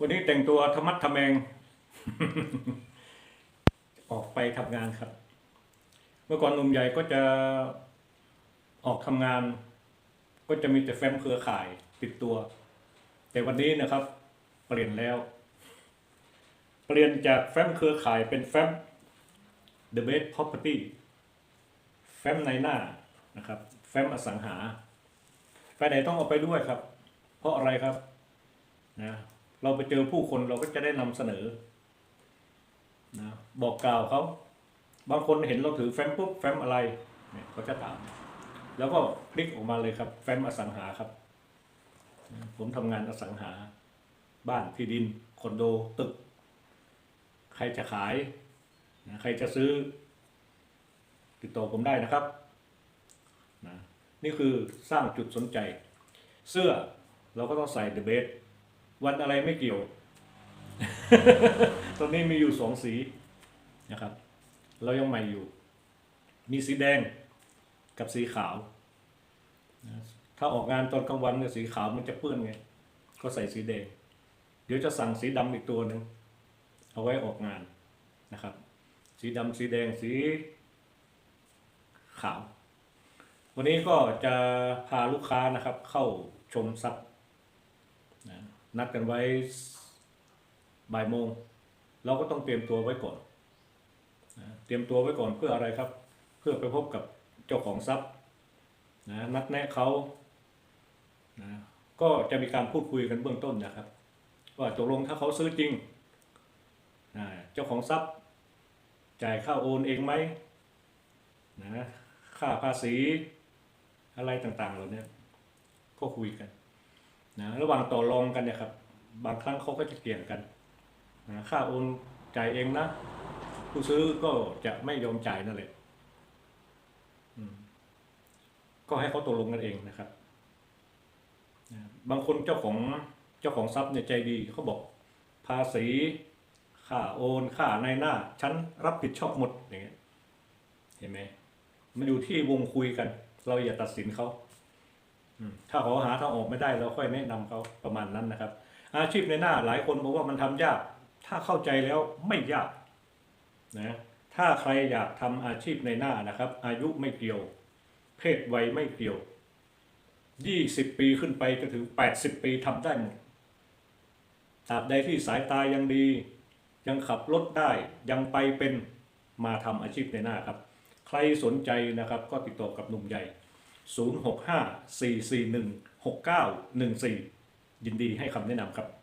วันนี้แต่งตัวธรรมัดทะแมง ออกไปทำงานครับ เมื่อก่อนหนุ่มใหญ่ก็จะออกทำงาน ก็จะมีแต่แฟ้มเครือข่ายติดตัว แต่วันนี้นะครับ เปลี่ยนแล้ว เปลี่ยนจากแฟ้มเครือข่ายเป็นแฟ้ม The Best Property แฟ้มในหน้านะครับ แฟ้มอสังหาไปไหนต้องเอาไปด้วยครับ เพราะอะไรครับนะ เราไปเจอผู้คนเราก็จะได้นำเสนอนะบอกกล่าวเขาบางคนเห็นเราถือแฟ้มปุ๊บแฟ้มอะไรเนี่ยเขาจะถาม แล้วก็คลิกออกมาเลยครับ แฟ้มอสังหาครับ ผมทำงานอสังหา บ้านที่ดินคอนโดตึก ใครจะขายนะใครจะซื้อ ติดต่อผมได้นะครับนะนี่คือสร้างจุดสนใจ เสื้อเราก็ต้องใส่เดอะเบส วันอะไรไม่เกี่ยว ตอนนี้มีอยู่สองสีนะครับ เรายังใหม่อยู่ มีสีแดงกับสีขาว ถ้าออกงานตอนกลางวันเนี่ยสีขาวมันจะเปื้อนไง ก็ใส่สีแดง เดี๋ยวจะสั่งสีดำอีกตัวหนึ่งเอาไว้ออกงานนะครับ สีดำสีแดงสีขาว วันนี้ก็จะพาลูกค้านะครับเข้าชมทรัพย์นะ นัดกันไว้บ่ายโมง เราก็ต้องเตรียมตัวไว้ก่อนนะเตรียมตัวไว้ก่อนเพื่ออะไรครับ เพื่อไปพบกับเจ้าของทรัพย์นะนัดแนะเขานะก็จะมีการพูดคุยกันเบื้องต้นนะครับ ว่าตกลงถ้าเขาซื้อจริงนะเจ้าของทรัพย์ จ่ายค่าโอนเองไหมนะค่าภาษีอะไรต่างๆเหล่านี้ก็คุยกัน นะระหว่างต่อรองกันเนี่ยครับ บางครั้งเขาก็จะเกี่ยงกันนะค่าโอนจ่ายเองนะ ผู้ซื้อก็จะไม่ยอมจ่ายนั่นแหละก็ให้เขาตกลงกันเองนะครับนะบางคนเจ้าของเจ้าของทรัพย์เนี่ยใจดีเขาบอกภาษีค่าโอนค่าในหน้าฉันรับผิดชอบหมดอย่างเงี้ยเห็นไหมมันอยู่ที่วงคุยกัน เราอย่าตัดสินเขา ถ้าเขาหาทางออกไม่ได้เราค่อยแนะนำเขาประมาณนั้นนะครับ อาชีพในหน้าหลายคนบอกว่ามันทำยาก ถ้าเข้าใจแล้วไม่ยากนะถ้าใครอยากทำอาชีพในหน้านะครับ อายุไม่เกี่ยว เพศวัยไม่เกี่ยวยี่สิบปีขึ้นไปจนถึงแปดสิบปีทำได้หมดตราบใดที่สายตายังดี ยังขับรถได้ยังไปเป็นมาทำอาชีพในหน้าครับ ใครสนใจนะครับก็ติดต่อกับหนุ่มใหญ่ 065 441 6914 ยินดีให้คำแนะนำครับ